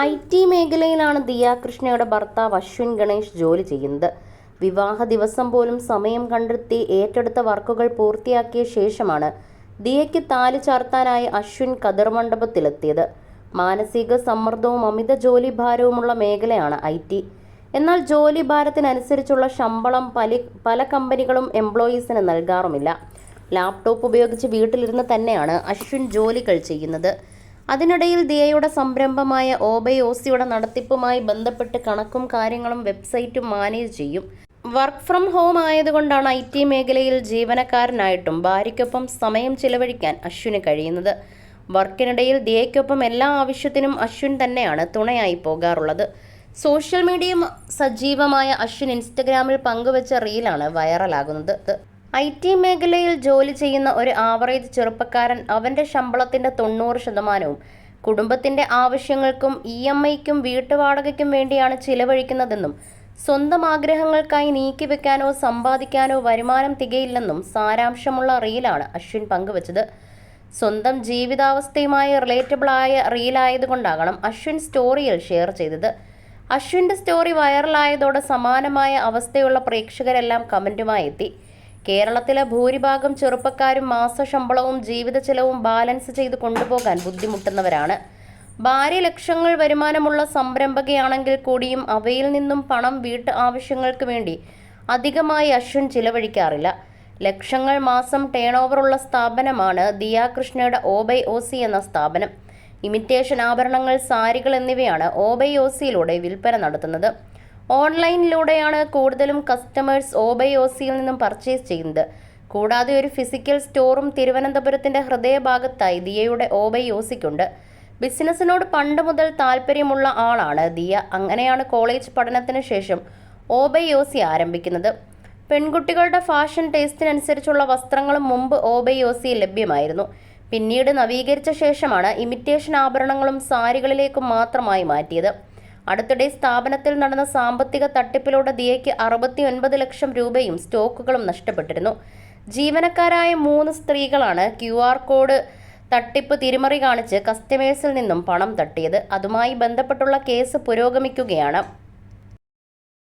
I T മേഖലയിലാണ് ദിയ കൃഷ്ണയുടെ ഭർത്താവ് അശ്വിൻ ഗണേഷ് ജോലി ചെയ്യുന്നത്. വിവാഹ ദിവസം പോലും സമയം കണ്ടെത്തി ഏറ്റെടുത്ത വർക്കുകൾ പൂർത്തിയാക്കിയ ശേഷമാണ് ദിയയ്ക്ക് താലി ചാർത്താനായി അശ്വിൻ കതിർ മണ്ഡപത്തിലെത്തിയത്. മാനസിക സമ്മർദ്ദവും അമിത ജോലി ഭാരവുമുള്ള മേഖലയാണ് ഐ ടി. എന്നാൽ ജോലി ഭാരത്തിനനുസരിച്ചുള്ള ശമ്പളം പല പല കമ്പനികളും എംപ്ലോയീസിന് നൽകാറുമില്ല. ലാപ്ടോപ്പ് ഉപയോഗിച്ച് വീട്ടിലിരുന്ന് തന്നെയാണ് അശ്വിൻ ജോലികൾ ചെയ്യുന്നത്. അതിനിടയിൽ ദിയയുടെ സംരംഭമായ ഓബൈ ഓസിയുടെ നടത്തിപ്പുമായി ബന്ധപ്പെട്ട് കണക്കും കാര്യങ്ങളും വെബ്സൈറ്റും മാനേജ് ചെയ്യും. വർക്ക് ഫ്രം ഹോം ആയതുകൊണ്ടാണ് ഐ ടി മേഖലയിൽ ജീവനക്കാരനായിട്ടും ഭാര്യയ്ക്കൊപ്പം സമയം ചിലവഴിക്കാൻ അശ്വിന് കഴിയുന്നത്. വർക്കിനിടയിൽ ദിയയ്ക്കൊപ്പം എല്ലാ ആവശ്യത്തിനും അശ്വിൻ തന്നെയാണ് തുണയായി പോകാറുള്ളത്. സോഷ്യൽ മീഡിയ സജീവമായ അശ്വിൻ ഇൻസ്റ്റഗ്രാമിൽ പങ്കുവച്ച റീലാണ് വൈറലാകുന്നത്. ഐ ടി മേഖലയിൽ ജോലി ചെയ്യുന്ന ഒരു ആവറേജ് ചെറുപ്പക്കാരൻ അവന്റെ ശമ്പളത്തിന്റെ തൊണ്ണൂറ് ശതമാനവും കുടുംബത്തിന്റെ ആവശ്യങ്ങൾക്കും ഇ എം ഐക്കും വീട്ടുവാടകയ്ക്കും വേണ്ടിയാണ് ചിലവഴിക്കുന്നതെന്നും സ്വന്തം ആഗ്രഹങ്ങൾക്കായി നീക്കിവെക്കാനോ സമ്പാദിക്കാനോ വരുമാനം തികയില്ലെന്നും സാരാംശമുള്ള റീലാണ് അശ്വിൻ പങ്കുവച്ചത്. സ്വന്തം ജീവിതാവസ്ഥയുമായി റിലേറ്റബിളായ റീലായതുകൊണ്ടാകണം അശ്വിൻ സ്റ്റോറിയിൽ ഷെയർ ചെയ്തത്. അശ്വിന്റെ സ്റ്റോറി വൈറലായതോടെ സമാനമായ അവസ്ഥയുള്ള പ്രേക്ഷകരെല്ലാം കമന്റുമായി എത്തി. കേരളത്തിലെ ഭൂരിഭാഗം ചെറുപ്പക്കാരും മാസശമ്പളവും ജീവിത ചെലവും ബാലൻസ് ചെയ്ത് കൊണ്ടുപോകാൻ ബുദ്ധിമുട്ടുന്നവരാണ്. ഭാര്യ ലക്ഷങ്ങൾ വരുമാനമുള്ള സംരംഭകയാണെങ്കിൽ കൂടിയും അവയിൽ നിന്നും പണം വീട്ട് ആവശ്യങ്ങൾക്ക് വേണ്ടി അധികമായി അശ്വിൻ ചിലവഴിക്കാറില്ല. ലക്ഷങ്ങൾ മാസം ടേൺ ഓവറുള്ള സ്ഥാപനമാണ് ദിയാകൃഷ്ണയുടെ ഓബൈ ഒ സി എന്ന സ്ഥാപനം. ഇമിറ്റേഷൻ ആഭരണങ്ങൾ സാരികൾ എന്നിവയാണ് ഓബൈ സിയിലൂടെ വിൽപ്പന നടത്തുന്നത്. ഓൺലൈനിലൂടെയാണ് കൂടുതലും കസ്റ്റമേഴ്സ് ഓബയോസിയിൽ നിന്നും പർച്ചേസ് ചെയ്യുന്നത്. കൂടാതെ ഒരു ഫിസിക്കൽ സ്റ്റോറും തിരുവനന്തപുരത്തിന്റെ ഹൃദയഭാഗത്തായി ദിയയുടെ ഓബയോസിക്കുണ്ട് ബിസിനസ്സിനോട് പണ്ട് മുതൽ താല്പര്യമുള്ള ആളാണ് ദിയ. അങ്ങനെയാണ് കോളേജ് പഠനത്തിന് ശേഷം ഓബയോസി ആരംഭിക്കുന്നത്. പെൺകുട്ടികളുടെ ഫാഷൻ ടേസ്റ്റിനനുസരിച്ചുള്ള വസ്ത്രങ്ങളും മുമ്പ് ഓബൈ ഓസിയിൽ ലഭ്യമായിരുന്നു. പിന്നീട് നവീകരിച്ച ശേഷമാണ് ഇമിറ്റേഷൻ ആഭരണങ്ങളും സാരികളിലേക്കും മാത്രമായി മാറ്റിയത്. അടുത്തിടെ സ്ഥാപനത്തിൽ നടന്ന സാമ്പത്തിക തട്ടിപ്പിലൂടെ ദിയയ്ക്ക് അറുപത്തി ഒൻപത് ലക്ഷം രൂപയും സ്റ്റോക്കുകളും നഷ്ടപ്പെട്ടിരുന്നു. ജീവനക്കാരായ മൂന്ന് സ്ത്രീകളാണ് ക്യു ആർ കോഡ് തട്ടിപ്പ് തിരിമറി കാണിച്ച് കസ്റ്റമേഴ്സിൽ നിന്നും പണം തട്ടിയത്. അതുമായി ബന്ധപ്പെട്ടുള്ള കേസ് പുരോഗമിക്കുകയാണ്.